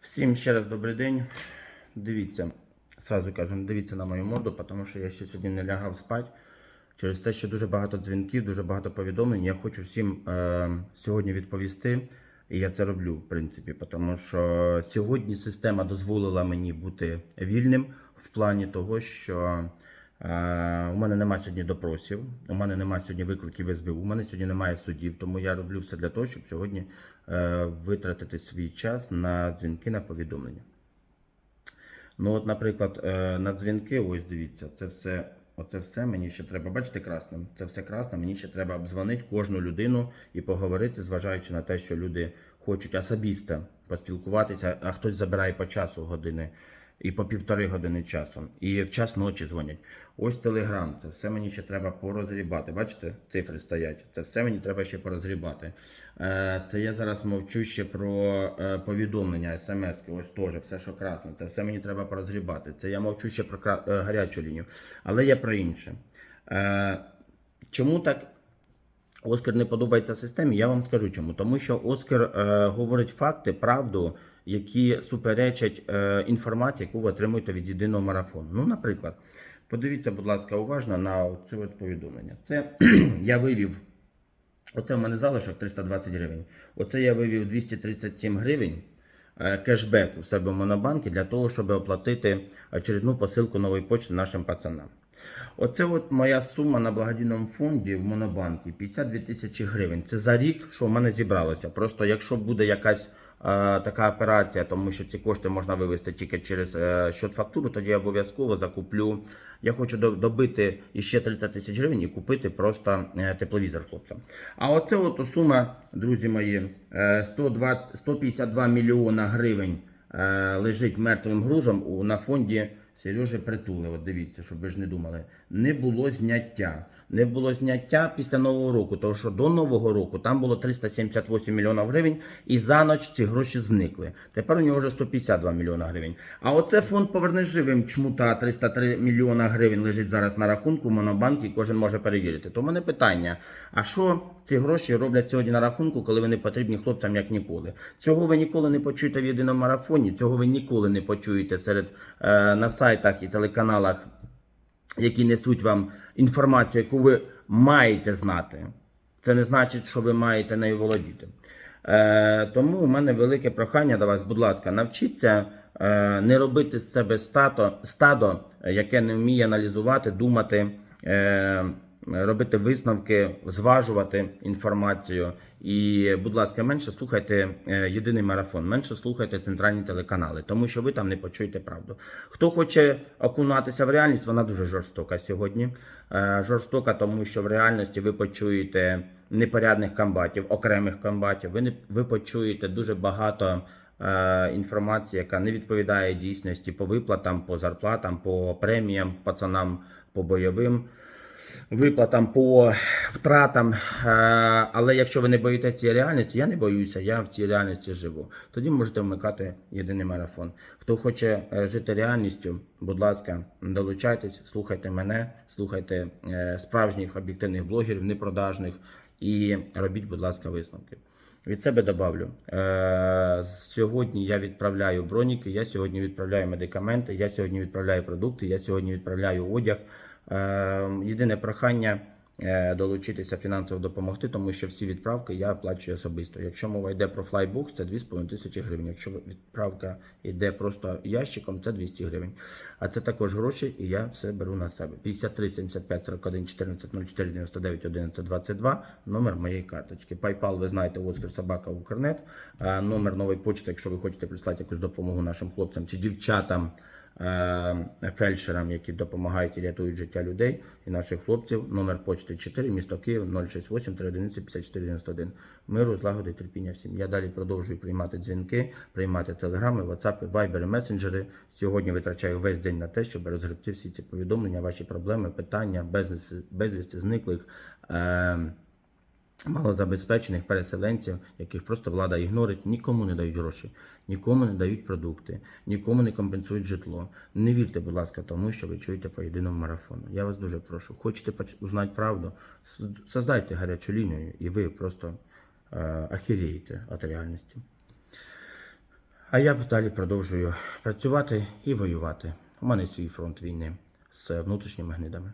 Всім ще раз добрий день. Дивіться, сразу кажу, не дивіться на мою морду, тому що я ще сьогодні не лягав спати. Через те, що дуже багато дзвінків, дуже багато повідомлень. Я хочу всім е, сьогодні відповісти. І я це роблю, в принципі, тому що сьогодні система дозволила мені бути вільним в плані того, що у мене немає сьогодні допросів, у мене немає сьогодні викликів СБУ, у мене сьогодні немає судів, тому я роблю все для того, щоб сьогодні е, витратити свій час на дзвінки, на повідомлення. Ну, от, наприклад, е, на дзвінки, ось дивіться, це все. Оце все мені ще треба, бачите, красним. Це все красно. Мені ще треба обдзвонити кожну людину і поговорити, зважаючи на те, що люди хочуть особисто поспілкуватися, а хтось забирає по часу години і по півтори години часу. І в час ночі дзвонять. Ось телеграм, це все мені ще треба порозрібати. Бачите, цифри стоять. Це все мені треба ще порозрібати. Е, Це я зараз мовчу ще про е, повідомлення, смс, ось теж все, що красно. Це все мені треба порозрібати. Це я мовчу ще про е, гарячу лінію. Але я про інше. Чому так Оскар не подобається системі, я вам скажу чому. Тому що Оскар е, говорить факти, правду, які суперечать е, інформації, яку ви отримуєте від єдиного марафону. Ну, наприклад, подивіться, будь ласка, уважно на це повідомлення. Це я вивів. Оце в мене залишок 320 гривень. Оце я вивів 237 гривень е, кешбеку в себе в монобанки для того, щоб оплатити очередну посилку нової почти нашим пацанам. Оце от моя сума на благодійному фонді в Монобанкі 52 тисячі гривень. Це за рік, що в мене зібралося. Просто якщо буде якась е, така операція, тому що ці кошти можна вивести тільки через е, счет фактуру, тоді я обов'язково закуплю. Я хочу добити іще 30 тисяч гривень і купити просто е, тепловізор хлопцям. А оце от сума, друзі мої, е, 120, 152 мільйона гривень е, лежить мертвим грузом у, на фонді Сережі Притули. От дивіться, щоб ви ж не думали. Не було зняття. Не було зняття після Нового року, тому що до Нового року там було 378 мільйонів гривень, і за ніч ці гроші зникли. Тепер у нього вже 152 мільйона гривень. А оце фонд поверни живим чмута 303 мільйона гривень лежить зараз на рахунку в Монобанку, і кожен може перевірити. То в мене питання: а що ці гроші роблять сьогодні на рахунку, коли вони потрібні хлопцям як ніколи? Цього ви ніколи не почуєте в єдиному марафоні, цього ви ніколи не почуєте серед е, на сайтах і телеканалах які несуть вам інформацію, яку ви маєте знати. Це не значить, що ви маєте нею володіти. Е, тому у мене велике прохання до вас, будь ласка, навчіться е, не робити з себе стато, стадо, яке не вміє аналізувати, думати, е, робити висновки, зважувати інформацію. І, будь ласка, менше слухайте е, єдиний марафон, менше слухайте центральні телеканали, тому що ви там не почуєте правду. Хто хоче окунатися в реальність, вона дуже жорстока сьогодні. Е, Жорстока, тому що в реальності ви почуєте непорядних комбатів, окремих комбатів. Ви не ви почуєте дуже багато е, інформації, яка не відповідає дійсності по виплатам, по зарплатам, по преміям пацанам, по бойовим виплатам, по втратам. Е, Але якщо ви не боїтеся цієї реальності, я не боюся, я в цій реальності живу. Тоді можете вмикати єдиний марафон. Хто хоче е, жити реальністю, будь ласка, долучайтесь, слухайте мене, слухайте е, справжніх об'єктивних блогерів, непродажних, і робіть, будь ласка, висновки. Від себе добавлю. Е, сьогодні я відправляю броніки, я сьогодні відправляю медикаменти, я сьогодні відправляю продукти, я сьогодні відправляю одяг. Е, єдине прохання долучитися фінансово допомогти, тому що всі відправки я оплачую особисто. Якщо мова йде про флайбокс, це 2,5 тисячі гривень. Якщо відправка йде просто ящиком, це 200 гривень. А це також гроші, і я все беру на себе. 53 75 41 14 04 99 11 22 номер моєї карточки. PayPal, ви знаєте, Оскар Собака Укрнет. Номер нової почти, якщо ви хочете прислати якусь допомогу нашим хлопцям чи дівчатам. Е, Фельдшерам, які допомагають і рятують життя людей і наших хлопців. Номер почти 4, місто Київ 068 311 54 91. Миру, злагоди, терпіння всім. Я далі продовжую приймати дзвінки, приймати телеграми, ватсапи, вайбери, месенджери. Сьогодні витрачаю весь день на те, щоб розгребти всі ці повідомлення, ваші проблеми, питання, безвісти, безвісти зниклих. Е, малозабезпечених переселенців, яких просто влада ігнорить, нікому не дають гроші, нікому не дають продукти, нікому не компенсують житло. Не вірте, будь ласка, тому що ви чуєте по єдиному марафону. Я вас дуже прошу. Хочете узнати правду? Создайте гарячу лінію, і ви просто е, охереєте від реальності. А я далі продовжую працювати і воювати. У мене свій фронт війни з внутрішніми гнидами.